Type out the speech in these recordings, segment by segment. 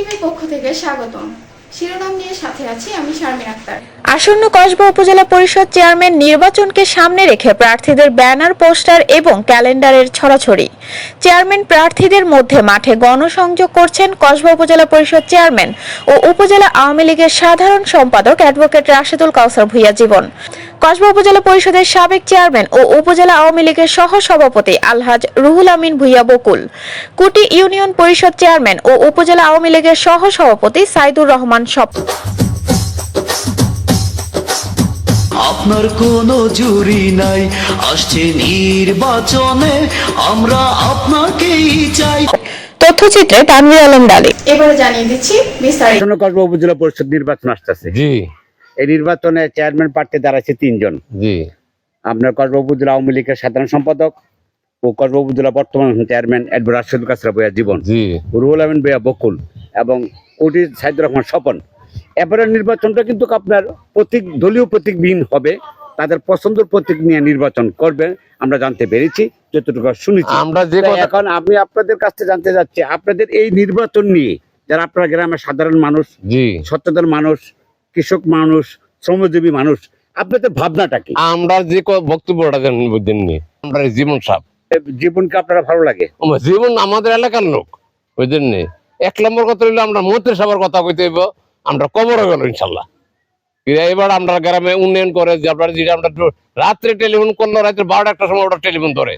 টিভির পক্ষ থেকে স্বাগতম। শিরোনাম নিয়ে সাথে আছি আমি শারমিন আক্তার। আসন্ন কসবা উপজেলা পরিষদ চেয়ারম্যান নির্বাচনকে সামনে রেখে প্রার্থীদের ব্যানার, পোস্টার এবং ক্যালেন্ডারের ছড়াছড়ি। চেয়ারম্যান প্রার্থীদের মধ্যে মাঠে গণসংযোগ করছেন কসবা উপজেলা পরিষদ চেয়ারম্যান ও উপজেলা আওয়ামী লীগের সাধারণ সম্পাদক অ্যাডভোকেট রাশেদুল কাউসার ভূঁইয়া জীবন। কসবা উপজেলা পরিষদের সাবেক চেয়ারম্যান ও উপজেলা আওয়ামী লীগের সহ সভাপতি আলহাজ রুহুল আমিন ভূঁইয়া বকুল কুটি ইউনিয়ন পরিষদ চেয়ারম্যান ও উপজেলা আওয়ামী লীগের সহ সভাপতি সাইদুর রহমান সপ আপনার কোনো জুরি নাই আসছে নির্বাচনে আমরা আপনাকেই চাই। তথ্যচিত্রে তানভীর আলম ডালি। এবারে জানিয়ে দিচ্ছি বিস্তারিত। কসবা উপজেলা পরিষদ নির্বাচন আসতেছে। জি। এই নির্বাচনে চেয়ারম্যান প্রার্থী দাঁড়াচ্ছে তিনজন। জি। আপনার কসবা উপজেলা আওয়ামী লীগের সাধারণ সম্পাদক ও উপজেলা বর্তমান চেয়ারম্যান অ্যাডভোকেট রাশেদ কাসরা বইয়া জীবন। রুহুল আমিন বইয়া বকুল এবং কোটি সাইদুর রহমান স্বপন। এবারের নির্বাচনটা কিন্তু আপনার প্রতীক দলীয় প্রতীকবিহীন হবে। তাদের পছন্দের প্রতীক নিয়ে নির্বাচন করবে আমরা জানতে পেরেছি যতটুকু শুনেছি। আমরা যে এখন আমি আপনাদের কাছ থেকে জানতে যাচ্ছি আপনাদের এই নির্বাচন নিয়ে যারা আপনার গ্রামের সাধারণ মানুষ সচেতন মানুষ কৃষক মানুষ শ্রমজীবী মানুষ আপনাদের ভাবনাটা কি? আমরা যে বক্তব্যটা দেন বুঝলেননি আমরা জীবন সাপ। জীবনকে আপনারা ভালো লাগে? জীবন আমাদের এলাকার লোক বুঝলেননি এক নম্বর কথা হইল আমরা মন্ত্রী সভার কথা কইতে হইব আমরা কবর গেল ইনশাল্লাহ। এবার আমরা গ্রামে উন্নয়ন করে যে আপনারা যেটা আমরা রাত্রে টেলিফোন করল রাত্রে বারোটা একটা সময় ওটা টেলিফোন ধরে।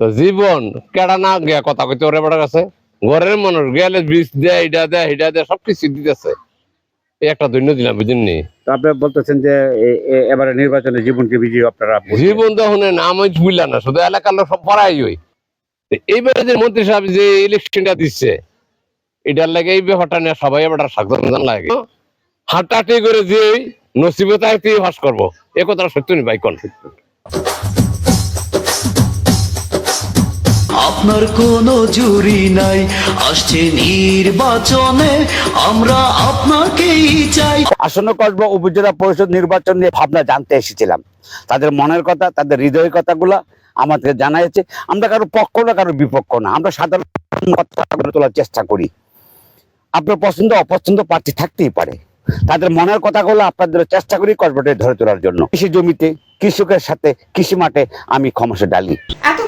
তো জীবন কেডা না গিয়া কথা কইতে ওরে বেটার কাছে ঘরের মানুষ গেলে বিষ দেয় এটা দেয় এটা দেয় সবকিছু দিতেছে। এই একটা দৈন্য দিলাম বুঝলেননি তো আপনি বলতেছেন যে এবারে নির্বাচনে জীবনকে বিজয়ী আপনারা জীবন দহনে নাম বুঝলা না শুধু এলাকার লোক সব পড়াই হই এইবারে যে মন্ত্রী সাহেব যে ইলেকশনটা দিচ্ছে এটার লাগে এই ব্যাপারটা নিয়ে সবাই এবার সাবধান লাগে। হাঁটাহাঁটি করে যে নসিবতায় তুই হাস করব। এ কথাটা সত্য নি ভাই কোন? আপনার কোনো জুরি নাই। আসছে নির্বাচনে আমরা আপনাকেই চাই। আসন্ন কসবা উপজেলা পরিষদ নির্বাচন নিয়ে ভাবনা জানতে এসেছিলাম। তাদের মনের কথা তাদের হৃদয়ের কথাগুলো আমাদের জানাইছে আমরা কারও পক্ষ না কারও বিপক্ষ না। আমরা সাধারণ কথা গড়ে তোলার চেষ্টা করি। আপনার পছন্দ অপছন্দ প্রার্থী থাকতেই পারে। তাদের মনের কথাগুলো আপনাদের চেষ্টা করি কসবাটে ধরে তোলার জন্য। কৃষি জমিতে কৃষকের সাথে কৃষি মাঠে আমি ক্ষমসে ডালি। ধরে